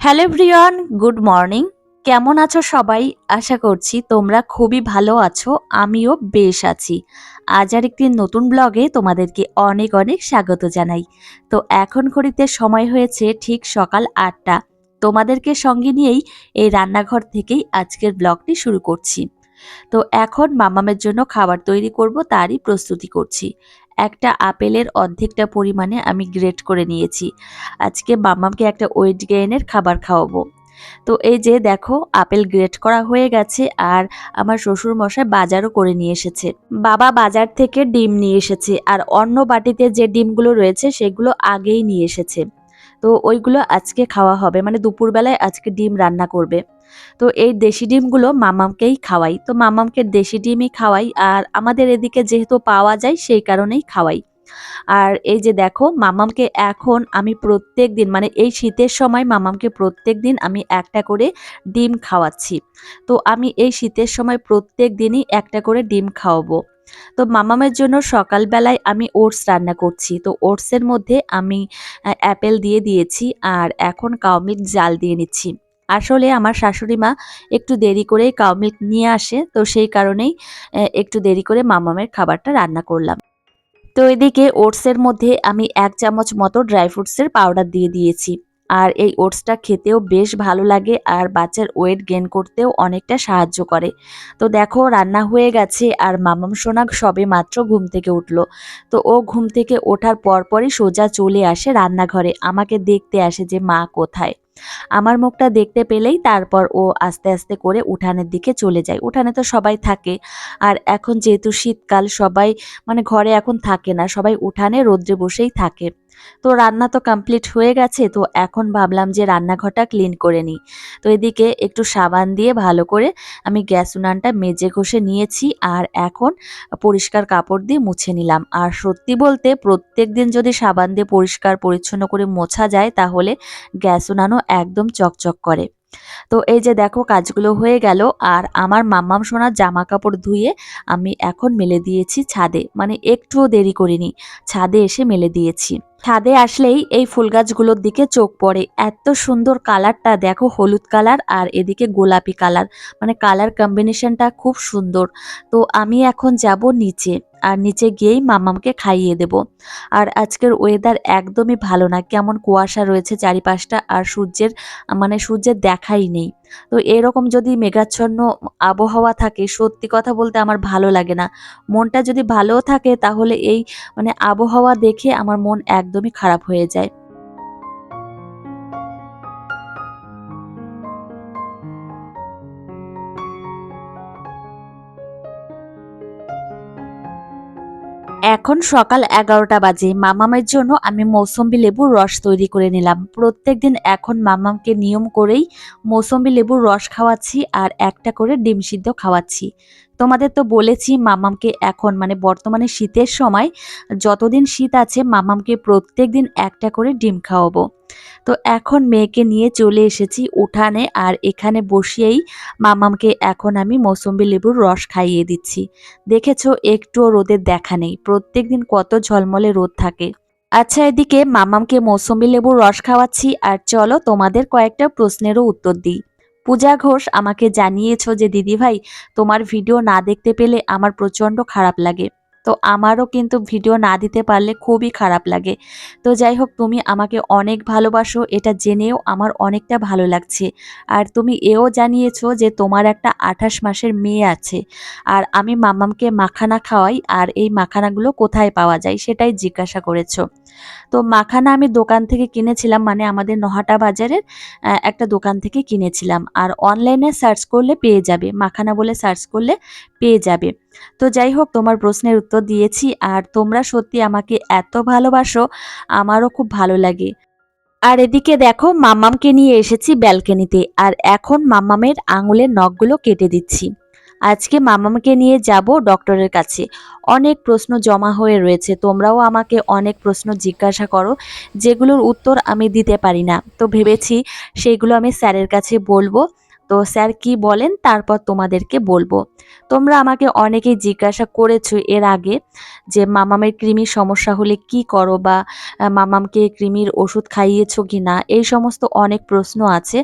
Hello everyone, good morning. কেমন আছো সবাই? আশা করছি তোমরা খুবই ভালো আছো, আমিও বেশ আছি। আজ আর একটি নতুন ব্লগে তোমাদেরকে অনেক অনেক স্বাগত জানাই। তো এখন ঘড়িতে সময় হয়েছে ঠিক সকাল আটটা। তোমাদেরকে সঙ্গে নিয়েই এই রান্নাঘর থেকেই আজকের ব্লগটি শুরু করছি। তো এখন মামামের জন্য খাবার তৈরি করব, তারই প্রস্তুতি করছি। একটা আপেলের অর্ধেকটা পরিমাণে আমি গ্রেট করে নিয়েছি। আজকে মামামকে একটা ওয়েট গেইনের খাবার খাওয়াবো। তো এই যে দেখো, আপেল গ্রেট করা হয়ে গেছে আর আমার শ্বশুর মশাই বাজারও করে নিয়ে এসেছে। বাবা বাজার থেকে ডিম নিয়ে এসেছে আর অন্য বাটিতে যে ডিমগুলো রয়েছে সেগুলো আগেই নিয়ে এসেছে। তো ওইগুলো আজকে খাওয়া হবে মানে দুপুরবেলায় আজকে ডিম রান্না করবে। তো এই দেশি ডিমগুলো মামামকেই খাওয়াই। তো মামামকে দেশি ডিমই খাওয়াই আর আমাদের এদিকে যেহেতু পাওয়া যায় সেই কারণেই খাওয়াই। আর এই যে দেখো, মামামকে এখন আমি প্রত্যেক দিন মানে এই শীতের সময় মামামকে প্রত্যেক দিন আমি একটা করে ডিম খাওয়াচ্ছি। তো আমি এই শীতের সময় প্রত্যেক দিনই একটা করে ডিম খাওয়াবো। তো মামামের জন্য সকালবেলায় আমি ওটস রান্না করছি। তো ওটসের মধ্যে আমি অ্যাপেল দিয়ে দিয়েছি আর এখন কাউমিল্ক জাল দিয়ে নিচ্ছি। আসলে আমার শাশুড়ি মা একটু দেরি করেই কাউ মিল্ক নিয়ে আসে, তো সেই কারণেই একটু দেরি করে মামামের খাবারটা রান্না করলাম। তো এদিকে ওটসের মধ্যে আমি এক চামচ মতো ড্রাই ফ্রুটসের পাউডার দিয়ে দিয়েছি। আর এই ওটসটা খেতেও বেশ ভালো লাগে আর বাচ্চার ওয়েট গেন করতেও অনেকটা সাহায্য করে। তো দেখো রান্না হয়ে গেছে আর মামাম সোনা সবে মাত্র ঘুম থেকে উঠল। তো ও ঘুম থেকে ওঠার পরপরই সোজা চলে আসে রান্নাঘরে। আমাকে দেখতে আসে যে মা কোথায়। আমার মুখটা দেখতে পেলেই তারপর ও আস্তে আস্তে করে উঠানের দিকে চলে যায়। উঠানে তো সবাই থাকে। আর এখন যেহেতু শীতকাল, সবাই মানে ঘরে এখন থাকে না, সবাই উঠানে রোদ্রে বসেই থাকে। তো রান্না তো কমপ্লিট হয়ে গেছে, তো এখন ভাবলাম যে রান্নাঘরটা ক্লিন করে নিই। তো এদিকে একটু সাবান দিয়ে ভালো করে আমি গ্যাস উনানটা মেজে ঘষে নিয়েছি আর এখন পরিষ্কার কাপড় দিয়ে মুছে নিলাম। আর সত্যি বলতে প্রত্যেক দিন যদি সাবান দিয়ে পরিষ্কার পরিচ্ছন্ন করে মোছা যায়, তাহলে গ্যাস উনানও একদম চকচক করে। তো এই যে দেখো কাজগুলো হয়ে গেল, আর আমার মাম্মাম সোনার জামা কাপড় ধুয়ে আমি এখন মেলে দিয়েছি ছাদে। মানে একটুও দেরি করিনি, ছাদে এসে মেলে দিয়েছি। ছাদে আসলেই এই ফুল গাছগুলোর দিকে চোখ পড়ে। এত সুন্দর কালারটা, দেখো হলুদ কালার আর এদিকে গোলাপি কালার। মানে কালার কম্বিনেশনটা খুব সুন্দর। তো আমি এখন যাব নিচে আর নিচে গিয়েই মামামকে খাইয়ে দেব। আর আজকের ওয়েদার একদমই ভালো না, কেমন কুয়াশা রয়েছে চারিপাশটা আর সূর্যের মানে সূর্যের দেখাই নেই। তো এরকম যদি মেঘাচ্ছন্ন আবহাওয়া থাকে, সত্যি কথা বলতে আমার ভালো লাগে না। মনটা যদি ভালোও থাকে তাহলে এই মানে আবহাওয়া দেখে আমার মন একদমই খারাপ হয়ে যায়। এখন সকাল এগারোটা বাজে। মামামের জন্য আমি মৌসম্বি লেবুর রস তৈরি করে নিলাম। প্রত্যেকদিন এখন মামামকে নিয়ম করেই মৌসম্বি লেবুর রস খাওয়াচ্ছি আর একটা করে ডিম সিদ্ধ খাওয়াচ্ছি। তোমাদের তো বলেছি মামামকে এখন মানে বর্তমানে শীতের সময় যতদিন শীত আছে মামামকে প্রত্যেক দিন একটা করে ডিম খাওয়াবো। তো এখন মেয়েকে নিয়ে চলে এসেছি উঠানে আর এখানে বসিয়েই মামামকে এখন আমি মৌসুম্বি লেবুর রস খাইয়ে দিচ্ছি। দেখেছ, একটুও রোদের দেখা নেই প্রত্যেক দিন কত ঝলমলে রোদ থাকে। আচ্ছা এদিকে মামামকে মৌসুম্বি লেবুর রস খাওয়াচ্ছি আর চলো তোমাদের কয়েকটা প্রশ্নেরও উত্তর দিই। পূজা ঘোষ, আমাকে জানিয়েছো যে, দিদিভাই, তোমার ভিডিও না দেখতে পেলে আমার প্রচণ্ড খারাপ লাগে। তো আমারও কিন্তু ভিডিও না দিতে পারলে খুবই খারাপ লাগে। তো যাই হোক, তুমি আমাকে অনেক ভালোবাসো, এটা জেনেও আমার অনেকটা ভালো লাগছে। আর তুমি এও জানিয়েছো যে, তোমার একটা আঠাশ মাসের মেয়ে আছে। আর আমি মামামকে মাখানা খাওয়াই, আর এই মাখানাগুলো কোথায় পাওয়া যায় সেটাই জিজ্ঞাসা করেছ। তো মাখানা আমি দোকান থেকে কিনেছিলাম মানে আমাদের নহাটা বাজারের একটা দোকান থেকে কিনেছিলাম। আর অনলাইনে সার্চ করলে পেয়ে যাবে, মাখানা বলে সার্চ করলে পেয়ে যাবে। তো যাই হোক, তোমার প্রশ্নের উত্তর দিয়েছি, আর তোমরা সত্যি আমাকে এত ভালোবাসো, আমারও খুব ভালো লাগে। আর এদিকে দেখো, মাম্মামকে নিয়ে এসেছি ব্যালকনিতে, আর এখন মাম্মামের আঙুলের নখগুলো কেটে দিচ্ছি। আজকে মামাকে নিয়ে যাব ডক্টরের কাছে। অনেক প্রশ্ন জমা হয়ে রয়েছে, তোমরাও আমাকে অনেক প্রশ্ন জিজ্ঞাসা করো, যেগুলোর উত্তর আমি দিতে পারি না। তো ভেবেছি সেইগুলো আমি স্যারের কাছে বলব। তো স্যার কি বলেন, তারপর তোমাদেরকে বলব। তোমরা আমাকে অনেকেই জিজ্ঞাসা করেছ এর আগে যে, মামামের কৃমির সমস্যা হলে কি করো বা মামামকে কৃমির ওষুধ খাইয়েছো কি না, এই সমস্ত অনেক প্রশ্ন আছে।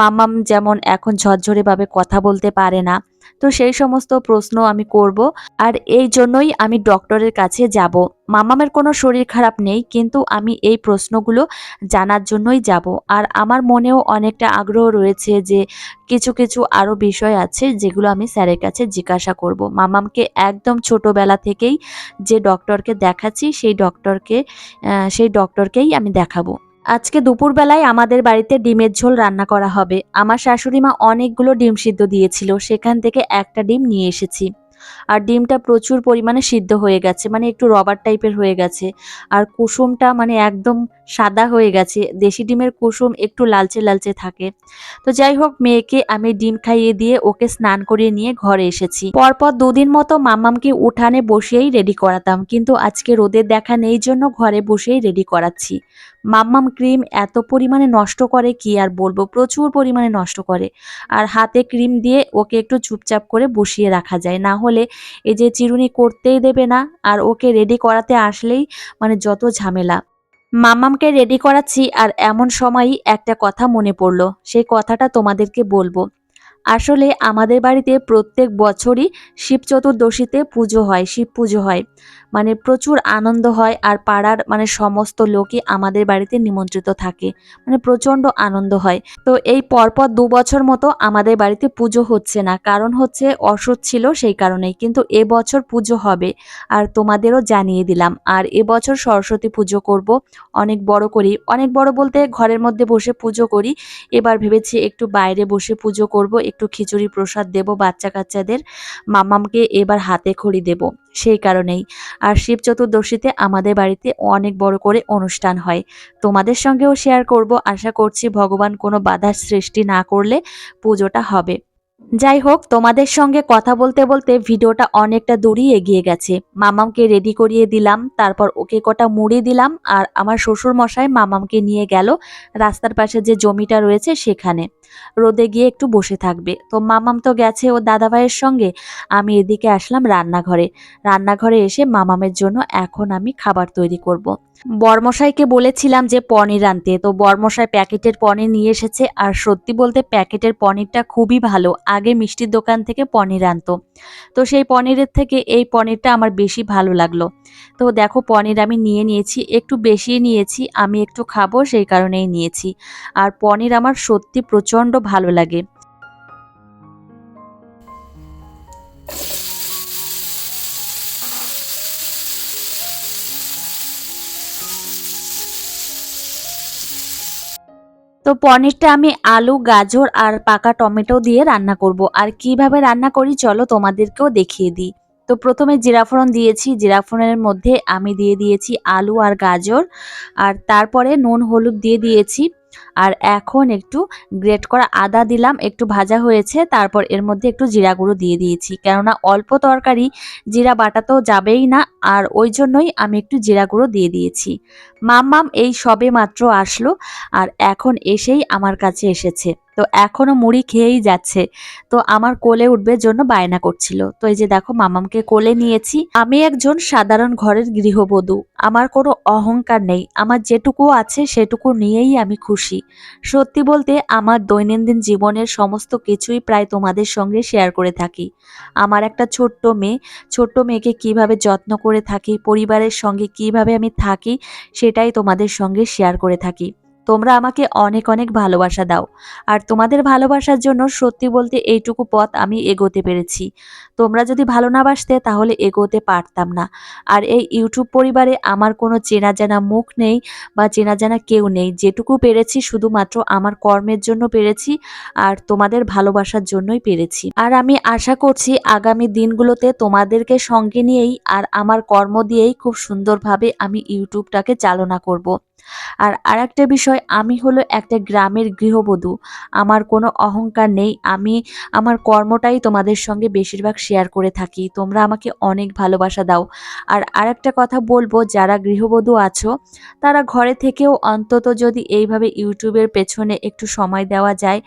মামাম যেমন এখন ঝরঝরেভাবে কথা বলতে পারে না তো সেই সমস্ত প্রশ্ন আমি করব। আর এই জন্যই আমি ডক্টরের কাছে যাব। মামামের কোনো শরীর খারাপ নেই, কিন্তু আমি এই প্রশ্নগুলো জানার জন্যই যাব। আর আমার মনেও অনেকটা আগ্রহ রয়েছে যে কিছু কিছু আরও বিষয় আছে যেগুলো আমি স্যারের কাছে জিজ্ঞাসা করব। মামামকে একদম ছোটবেলা থেকেই যে ডক্টরকে দেখাচ্ছি, সেই ডক্টরকে সেই ডক্টরকেই আমি দেখাবো। আজকে দুপুরবেলায় আমাদের বাড়িতে ডিমের ঝোল রান্না করা হবে। আমার শাশুড়ি মা অনেকগুলো ডিম সিদ্ধ দিয়েছিল, সেখান থেকে একটা ডিম নিয়ে এসেছি। আর ডিমটা প্রচুর পরিমাণে সিদ্ধ হয়ে গেছে মানে একটু রবার টাইপের হয়ে গেছে। আর কুসুমটা মানে একদম সাদা হয়ে গেছে, দেশি ডিমের কুসুম একটু লালচে লালচে থাকে। তো যাই হোক, মেয়েকে আমি ডিম খাইয়ে দিয়ে ওকে স্নান করিয়ে নিয়ে ঘরে এসেছি। পরপর দুদিন মতো মাম্মামকে উঠানে বসিয়েই রেডি করাতাম, কিন্তু আজকে রোদের দেখা নেই জন্য ঘরে বসেই রেডি করাচ্ছি। মাম্মাম ক্রিম এত পরিমাণে নষ্ট করে কি আর বলব? প্রচুর পরিমাণে নষ্ট করে। আর হাতে ক্রিম দিয়ে ওকে একটু চুপচাপ করে বসিয়ে রাখা যায়। না হলে এই যে চিরুনি করতেই দেবে না, আর ওকে রেডি করাতে আসলেই মানে যত ঝামেলা। মাম্মামকে রেডি করাচ্ছি, আর এমন সময়ই একটা কথা মনে পড়ল। সেই কথাটা তোমাদেরকে বলব। আসলে আমাদের বাড়িতে প্রত্যেক বছরই শিব চতুর্দশীতে পুজো হয়, শিব পুজো হয়। মানে প্রচুর আনন্দ হয় আর পাড়ার মানে সমস্ত লোকই আমাদের বাড়িতে নিমন্ত্রিত থাকে মানে প্রচণ্ড আনন্দ হয়। তো এই পরপর দু বছর মতো আমাদের বাড়িতে পুজো হচ্ছে না, কারণ হচ্ছে অসুখ ছিল সেই কারণেই, কিন্তু এবছর পুজো হবে আর তোমাদেরও জানিয়ে দিলাম। আর এবছর সরস্বতী পুজো করব, অনেক বড় করি, অনেক বড় বলতে ঘরের মধ্যে বসে পুজো করি, এবার ভেবেছি একটু বাইরে বসে পুজো করব, একটু খিচুড়ি প্রসাদ দেব বাচ্চা কাচ্চাদের মামামকে এবার হাতে খড়ি দেব। সেই কারণেই। আর শিব চতুর্দশীতে আমাদের বাড়িতে অনেক বড় করে অনুষ্ঠান হয়। তোমাদের সঙ্গেও শেয়ার করব। আশা করছি ভগবান কোনো বাধার সৃষ্টি না করলে পুজোটা হবে। যাই হোক, তোমাদের সঙ্গে কথা বলতে বলতে ভিডিওটা অনেকটা দূরই এগিয়ে গেছে। মামামকে রেডি করিয়ে দিলাম, তারপর ওকে কটা মুড়ি দিলাম, আর আমার শ্বশুর মশাই মামামকে নিয়ে গেল রাস্তার পাশে যে জমিটা রয়েছে সেখানে। রোদে গিয়ে একটু বসে থাকবে। তো মামাম তো গেছে ও দাদাভাইয়ের সঙ্গে। আমি এদিকে আসলাম রান্নাঘরে। রান্নাঘরে এসে মামামের জন্য এখন আমি খাবার তৈরি করব। বরমশাইকে বলেছিলাম যে পনির আনতে। তো বরমশাই প্যাকেটের পনির নিয়ে এসেছে। আর সত্যি বলতে প্যাকেটের পনিরটা খুবই ভালো। আগে মিষ্টির দোকান থেকে পনির আনতো। তো সেই পনিরের থেকে এই পনিরটা আমার বেশি ভালো লাগল। তো দেখো পনির আমি নিয়ে নিয়েছি, একটু বেশি নিয়েছি, আমি একটু খাব সেই কারণেই নিয়েছি। আর পনির আমার সত্যি প্রচণ্ড ভালো লাগে। তো পনিরটা আমি আলু, গাজর আর পাকা টমেটো দিয়ে রান্না করব। আর কীভাবে রান্না করি চলো তোমাদেরকেও দেখিয়ে দিই। তো প্রথমে জিরাফোড়ন দিয়েছি, জিরাফোড়নের মধ্যে আমি দিয়ে দিয়েছি আলু আর গাজর, আর তারপরে নুন, হলুদ দিয়ে দিয়েছি। আর এখন একটু গ্রেট করা আদা দিলাম, একটু ভাজা হয়েছে, তারপর এর মধ্যে একটু জিরা গুঁড়ো দিয়ে দিয়েছি। কেননা অল্প তরকারি, জিরা বাটা তো যাবেই না, আর ওই জন্যই আমি একটু জিরা গুঁড়ো দিয়ে দিয়েছি। মাম্মাম এই সবে মাত্র আসলো, আর এখন এসেই আমার কাছে এসেছে। তো এখনও মুড়ি খেয়েই যাচ্ছে। তো আমার কোলে উঠবে জন্য বায়না করছিল। তো এই যে দেখো মামামকে কোলে নিয়েছি। আমি একজন সাধারণ ঘরের গৃহবধূ। আমার কোনো অহংকার নেই। আমার যেটুকু আছে, সেটুকু নিয়েই আমি খুশি। সত্যি বলতে, আমার দৈনন্দিন জীবনের সমস্ত কিছুই প্রায় তোমাদের সঙ্গে শেয়ার করে থাকি। আমার একটা ছোট্ট মেয়ে, ছোট্ট মেয়েকে কীভাবে যত্ন করে থাকি, পরিবারের সঙ্গে কীভাবে আমি থাকি, সেটাই তোমাদের সঙ্গে শেয়ার করে থাকি। তোমরা আমাকে অনেক অনেক ভালোবাসা দাও। আর তোমাদের ভালোবাসার জন্য সত্যি বলতে এইটুকু পথ আমি এগোতে পেরেছি। তোমরা যদি ভালো না বাসতে, তাহলে এগোতে পারতাম না। আর এই ইউটিউব পরিবারে আমার কোনো চেনা জানা মুখ নেই বা চেনা জানা কেউ নেই। যেটুকু পেরেছি, শুধুমাত্র আমার কর্মের জন্য পেরেছি আর তোমাদের ভালোবাসার জন্যই পেরেছি। আর আমি আশা করছি, আগামী দিনগুলোতে তোমাদেরকে সঙ্গে নিয়েই আর আমার কর্ম দিয়েই খুব সুন্দরভাবে আমি ইউটিউবটাকে চালনা করব। আর আরেকটা বিষয়, আমি হলো একটা গ্রামের গৃহবধূ। আমার কোনো অহংকার নেই, আমি আমার কর্মটাই তোমাদের সঙ্গে বেশিরভাগ শেয়ার করে থাকি। তোমরা আমাকে অনেক ভালোবাসা দাও। আর আরেকটা কথা বলব, যারা গৃহবধূ আছো, তারা ঘরে থেকেও অন্তত যদি এইভাবে ইউটিউবের পেছনে একটু সময় দেওয়া যায়,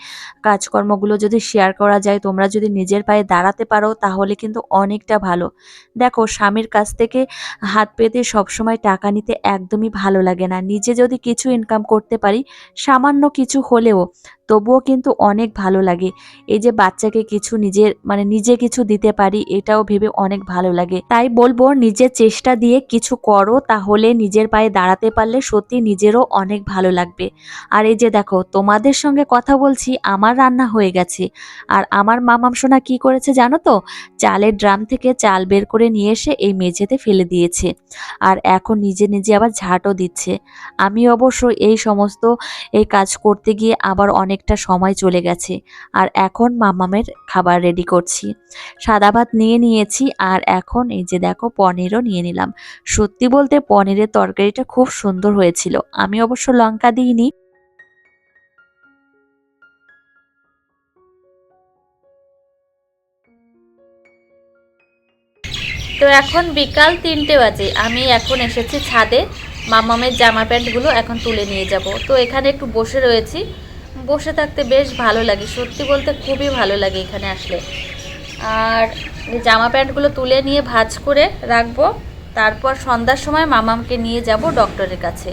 কাজকর্মগুলো যদি শেয়ার করা যায়, তোমরা যদি নিজের পায়ে দাঁড়াতে পারো, তাহলে কিন্তু অনেকটা ভালো। দেখো, স্বামীর কাছ থেকে হাত পেতে সবসময় টাকা নিতে একদমই ভালো লাগে না। নিজে যদি কিছু ইনকাম করতে পারি সামান্য কিছু হলেও তবুও কিন্তু অনেক ভালো লাগে। এই যে বাচ্চাকে কিছু নিজের মানে নিজে কিছু দিতে পারি, এটাও ভেবে অনেক ভালো লাগে। তাই বলব, নিজের চেষ্টা দিয়ে কিছু করো, তাহলে নিজের পায়ে দাঁড়াতে পারলে সত্যি নিজেরও অনেক ভালো লাগবে। আর এই যে দেখো, তোমাদের সঙ্গে কথা বলছি, আমার রান্না হয়ে গেছে। আর আমার মামাম সোনা কি করেছে জানো তো? চালের ড্রাম থেকে চাল বের করে নিয়ে এসে এই মেঝেতে ফেলে দিয়েছে। আর এখন নিজে নিজে আবার ঝাঁটও দিচ্ছে। আমি অবশ্য এই সমস্ত, এই কাজ করতে গিয়ে আবার অনেকটা সময় চলে গেছে, আর এখন মামামের খাবার রেডি করছি। সাদা ভাত নিয়ে নিয়েছি, আর এখন এই যে দেখো পনিরও নিয়ে নিলাম। সত্যি বলতে পনিরের তরকারিটা খুব সুন্দর হয়েছিল। আমি অবশ্য লঙ্কা দিইনি। তো এখন বিকাল তিনটে বাজে। আমি এখন এসেছি ছাদে। মামামের জামা প্যান্টগুলো এখন তুলে নিয়ে যাব। তো এখানে একটু বসে রয়েছি। বসে থাকতে বেশ ভালো লাগে, সত্যি বলতে খুবই ভালো লাগে এখানে আসলে। আর জামা প্যান্টগুলো তুলে নিয়ে ভাজ করে রাখব, তারপর সন্ধ্যার সময় মামামকে নিয়ে যাব ডক্টরের কাছে।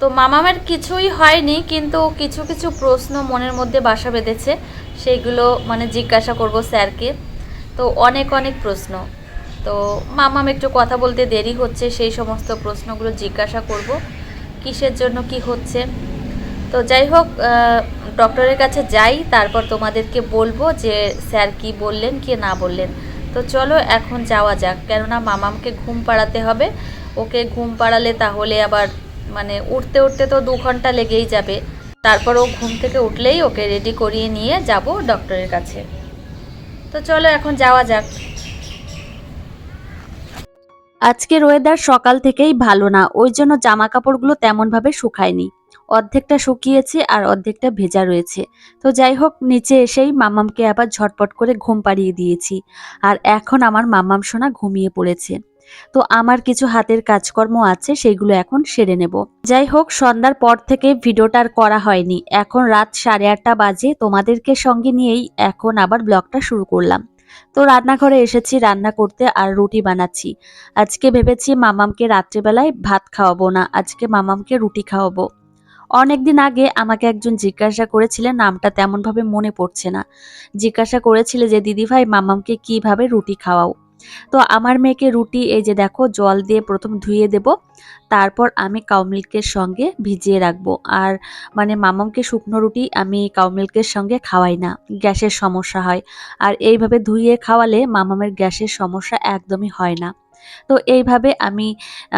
তো মামামের কিছুই হয়নি, কিন্তু কিছু কিছু প্রশ্ন মনের মধ্যে বাসা বেঁধেছে সেইগুলো মানে জিজ্ঞাসা করব স্যারকে। তো অনেক অনেক প্রশ্ন। তো মামাম একটু কথা বলতে দেরি হচ্ছে, সেই সমস্ত প্রশ্নগুলো জিজ্ঞাসা করব, কিসের জন্য কি হচ্ছে? তো যাই হোক ডক্টরের কাছে যাই, তারপর তোমাদেরকে বলব যে স্যার কি বললেন, কি না বললেন। তো চলো এখন যাওয়া যাক, কেননা মামামকে ঘুম পাড়াতে হবে। ওকে ঘুম পাড়ালে তাহলে আবার মানে উঠতে উঠতে তো দু ঘণ্টা লেগেই যাবে। তারপর ও ঘুম থেকে উঠলেই ওকে রেডি করিয়ে নিয়ে যাব ডক্টরের কাছে। তো চলো এখন যাওয়া যাক। আজকের ওয়েদার সকাল থেকেই ভালো না, ওই জন্য জামা কাপড়গুলো তেমনভাবে শুকায়নি। অর্ধেকটা শুকিয়েছে আর অর্ধেকটা ভেজা রয়েছে। তো যাই হোক, নিচে এসেই মামামকে আবার ঝটপট করে ঘুম পাড়িয়ে দিয়েছি। আর এখন আমার মামাম সোনা ঘুমিয়ে পড়েছে। তো আমার কিছু হাতের কাজকর্ম আছে, সেগুলো এখন সেরে নেব। যাই হোক, সন্ধ্যার পর থেকে ভিডিওটা আর করা হয়নি। এখন রাত সাড়ে আটটা বাজে, তোমাদেরকে সঙ্গে নিয়েই এখন আবার ব্লগটা শুরু করলাম। তো রান্নাঘরে এসেছি, রান্না করতে আর রুটি বানাচ্ছি। আজকে ভেবেছি মামামকে রাত্রেবেলায় ভাত খাওয়াবো না, আজকে মামামকে রুটি খাওয়াবো। অনেকদিন আগে আমাকে একজন জিজ্ঞাসা করেছিলেন, নামটা তেমনভাবে মনে পড়ছে না। জিজ্ঞাসা করেছিলে যে দিদিভাই মামামকে কীভাবে রুটি খাওয়াও? তো আমার মেয়েকে রুটি, এই যে দেখো, জল দিয়ে প্রথম ধুয়ে দেব, তারপর আমি কাউ মিল্কের সঙ্গে ভিজিয়ে রাখব। আর মানে মামামকে শুকনো রুটি আমি কাউ মিল্কের সঙ্গে খাওয়াই না, গ্যাসের সমস্যা হয়। আর এইভাবে ধুয়ে খাওয়ালে মামামের গ্যাসের সমস্যা একদমই হয় না। তো এইভাবে আমি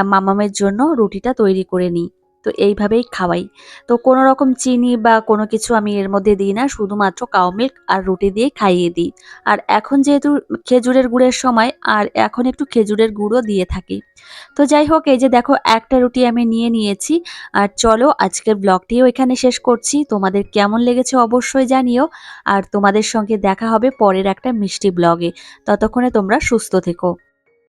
মামামের জন্য রুটিটা তৈরি করে নিই। তো এইভাবেই খাওয়াই। তো কোনো রকম চিনি বা কোনো কিছু আমি এর মধ্যে দিই না, শুধুমাত্র কাউ মিল্ক আর রুটি দিয়ে খাইয়ে দিই। আর এখন যেহেতু খেজুরের গুড়ের সময়, আর এখন একটু খেজুরের গুঁড়ও দিয়ে থাকি। তো যাই হোক, এই যে দেখো, একটা রুটি আমি নিয়ে নিয়েছি। আর চলো, আজকের ব্লগটিও এখানে শেষ করছি। তোমাদের কেমন লেগেছে অবশ্যই জানিও। আর তোমাদের সঙ্গে দেখা হবে পরের একটা মিষ্টি ব্লগে। ততক্ষণে তোমরা সুস্থ থেকো।